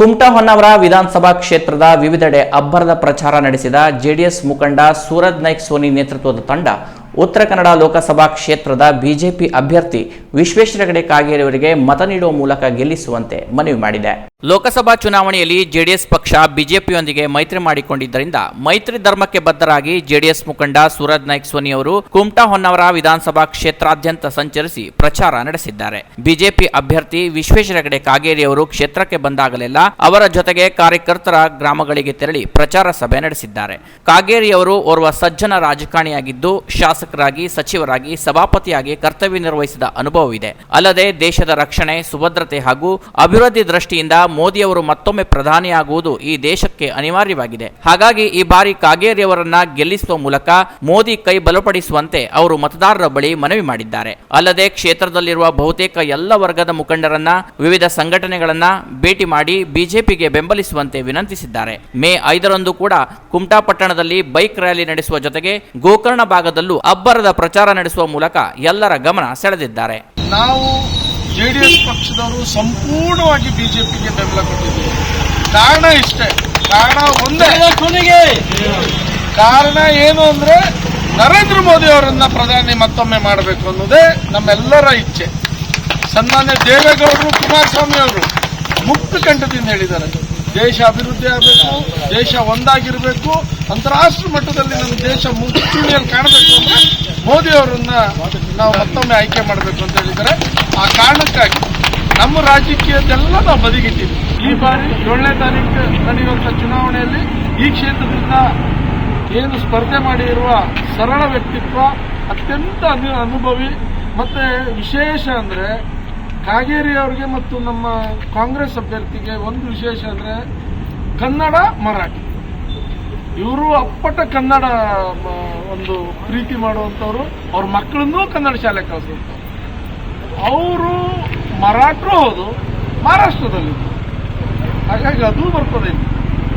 ಕುಮಟಾ ಹೊನ್ನಾವರ ವಿಧಾನಸಭಾ ಕ್ಷೇತ್ರದ ವಿವಿಧೆಡೆ ಅಬ್ಬರದ ಪ್ರಚಾರ ನಡೆಸಿದ ಜೆಡಿಎಸ್ ಮುಖಂಡ ಸೂರಜ್ ನಾಯ್ಕ್ ಸೋನಿ ನೇತೃತ್ವದ ತಂಡ ಉತ್ತರ ಕನ್ನಡ ಲೋಕಸಭಾ ಕ್ಷೇತ್ರದ ಬಿಜೆಪಿ ಅಭ್ಯರ್ಥಿ ವಿಶ್ವೇಶ್ವರ ಹೆಗಡೆ ಕಾಗೇರಿಯವರಿಗೆ ಮತ ನೀಡುವ ಮೂಲಕ ಗೆಲ್ಲಿಸುವಂತೆ ಮನವಿ ಮಾಡಿದೆ. ಲೋಕಸಭಾ ಚುನಾವಣೆಯಲ್ಲಿ ಜೆಡಿಎಸ್ ಪಕ್ಷ ಬಿಜೆಪಿಯೊಂದಿಗೆ ಮೈತ್ರಿ ಮಾಡಿಕೊಂಡಿದ್ದರಿಂದ ಮೈತ್ರಿ ಧರ್ಮಕ್ಕೆ ಬದ್ಧರಾಗಿ ಜೆಡಿಎಸ್ ಮುಖಂಡ ಸೂರಜ್ ನಾಯ್ಕ್ ಸೋನಿ ಅವರು ಕುಮಟಾ ಹೊನ್ನಾವರ ವಿಧಾನಸಭಾ ಕ್ಷೇತ್ರಾದ್ಯಂತ ಸಂಚರಿಸಿ ಪ್ರಚಾರ ನಡೆಸಿದ್ದಾರೆ. ಬಿಜೆಪಿ ಅಭ್ಯರ್ಥಿ ವಿಶ್ವೇಶ್ವರ ಹೆಗಡೆ ಕಾಗೇರಿ ಅವರು ಕ್ಷೇತ್ರಕ್ಕೆ ಬಂದಾಗಲೆಲ್ಲ ಅವರ ಜೊತೆಗೆ ಕಾರ್ಯಕರ್ತರ ಗ್ರಾಮಗಳಿಗೆ ತೆರಳಿ ಪ್ರಚಾರ ಸಭೆ ನಡೆಸಿದ್ದಾರೆ. ಕಾಗೇರಿ ಅವರು ಓರ್ವ ಸಜ್ಜನ ರಾಜಕಾರಣಿಯಾಗಿದ್ದು ಶಾಸಕರಾಗಿ, ಸಚಿವರಾಗಿ, ಸಭಾಪತಿಯಾಗಿ ಕರ್ತವ್ಯ ನಿರ್ವಹಿಸಿದ ಅನುಭವವಿದೆ. ಅಲ್ಲದೆ ದೇಶದ ರಕ್ಷಣೆ, ಸುಭದ್ರತೆ ಹಾಗೂ ಅಭಿವೃದ್ಧಿ ದೃಷ್ಟಿಯಿಂದ ಮೋದಿಯವರು ಮತ್ತೊಮ್ಮೆ ಪ್ರಧಾನಿಯಾಗುವುದು ಈ ದೇಶಕ್ಕೆ ಅನಿವಾರ್ಯವಾಗಿದೆ. ಹಾಗಾಗಿ ಈ ಬಾರಿ ಕಾಗೇರಿಯವರನ್ನ ಗೆಲ್ಲಿಸುವ ಮೂಲಕ ಮೋದಿ ಕೈ ಬಲಪಡಿಸುವಂತೆ ಅವರು ಮತದಾರರ ಬಳಿ ಮನವಿ ಮಾಡಿದ್ದಾರೆ. ಅಲ್ಲದೆ ಕ್ಷೇತ್ರದಲ್ಲಿರುವ ಬಹುತೇಕ ಎಲ್ಲ ವರ್ಗದ ಮುಖಂಡರನ್ನ, ವಿವಿಧ ಸಂಘಟನೆಗಳನ್ನ ಭೇಟಿ ಮಾಡಿ ಬಿಜೆಪಿಗೆ ಬೆಂಬಲಿಸುವಂತೆ ವಿನಂತಿಸಿದ್ದಾರೆ. ಮೇ ಐದರಂದು ಕೂಡ ಕುಮಟಾ ಪಟ್ಟಣದಲ್ಲಿ ಬೈಕ್ ರ್ಯಾಲಿ ನಡೆಸುವ ಜೊತೆಗೆ ಗೋಕರ್ಣ ಭಾಗದಲ್ಲೂ ಅಬ್ಬರದ ಪ್ರಚಾರ ನಡೆಸುವ ಮೂಲಕ ಎಲ್ಲರ ಗಮನ ಸೆಳೆದಿದ್ದಾರೆ. ನಾವು ಜೆಡಿಎಸ್ ಪಕ್ಷದವರು ಸಂಪೂರ್ಣವಾಗಿ ಬಿಜೆಪಿಗೆ ಬೆಂಬಲ ಕೊಟ್ಟಿದ್ದೀವಿ. ಕಾರಣ ಇಷ್ಟೇ. ಕಾರಣ ಒಂದೇ. ಕಾರಣ ಏನು ಅಂದ್ರೆ ನರೇಂದ್ರ ಮೋದಿ ಅವರನ್ನ ಪ್ರಧಾನಿ ಮತ್ತೊಮ್ಮೆ ಮಾಡಬೇಕು ಅನ್ನೋದೇ ನಮ್ಮೆಲ್ಲರ ಇಚ್ಛೆ. ಸನ್ಮಾನ್ಯ ದೇವೇಗೌಡರು ಕುಮಾರಸ್ವಾಮಿ ಅವರು ಮುಕ್ತ ಕಂಠದಿಂದ ಹೇಳಿದ್ದಾರೆ. ದೇಶ ಅಭಿವೃದ್ಧಿ ಆಗಬೇಕು ದೇಶ ಒಂದಾಗಿರಬೇಕು ಅಂತಾರಾಷ್ಟ್ರ ಮಟ್ಟದಲ್ಲಿ ನಮ್ಮ ದೇಶ ಮುಂಚೂಣಿಯಲ್ಲಿ ಕಾಣಬೇಕು ಅಂದ್ರೆ ಮೋದಿ ಅವರನ್ನ ನಾವು ಮತ್ತೊಮ್ಮೆ ಆಯ್ಕೆ ಮಾಡಬೇಕು ಅಂತ ಹೇಳಿದ್ದಾರೆ. ನಮ್ಮ ರಾಜಕೀಯದೆಲ್ಲ ನಾವು ಬದಿಗಿಟ್ಟಿದ್ವಿ. ಈ ಬಾರಿ ಏಳನೇ ತಾರೀಕು ನಡೆಯುವಂತ ಚುನಾವಣೆಯಲ್ಲಿ ಈ ಕ್ಷೇತ್ರದಿಂದ ಏನು ಸ್ಪರ್ಧೆ ಮಾಡಿರುವ ಸರಳ ವ್ಯಕ್ತಿತ್ವ, ಅತ್ಯಂತ ಅನು- ಅನುಭವಿ ಮತ್ತೆ ವಿಶೇಷ ಅಂದ್ರೆ ಕಾಗೇರಿ ಅವರಿಗೆ ಮತ್ತು ನಮ್ಮ ಕಾಂಗ್ರೆಸ್ ಅಭ್ಯರ್ಥಿಗೆ ಒಂದು ವಿಶೇಷ ಅಂದ್ರೆ ಕನ್ನಡ, ಮರಾಠಿ. ಇವರು ಅಪ್ಪಟ ಕನ್ನಡ ಒಂದು ಪ್ರೀತಿ ಮಾಡುವಂಥವ್ರು ಅವ್ರ ಮಕ್ಕಳನ್ನೂ ಕನ್ನಡ ಶಾಲೆ ಕಳಿಸುವಂಥವ್ರು ಅವರು ಮರಾಠರು ಹೌದು, ಮಹಾರಾಷ್ಟ್ರದಲ್ಲಿ. ಹಾಗಾಗಿ ಅದು ಬರ್ತದೆ.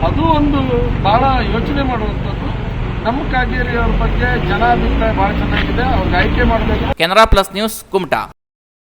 ಅದು ಒಂದು ಬಹಳ ಯೋಚನೆ ಮಾಡುವಂಥದ್ದು. ನಮ್ಮ ಕಾಗೇರಿ ಅವ್ರ ಬಗ್ಗೆ ಜನಾಭಿಪ್ರಾಯ ಬಹಳ ಚೆನ್ನಾಗಿದೆ. ಅವ್ರಿಗೆ ಆಯ್ಕೆ ಮಾಡಬೇಕು. Canara plus news Kumta.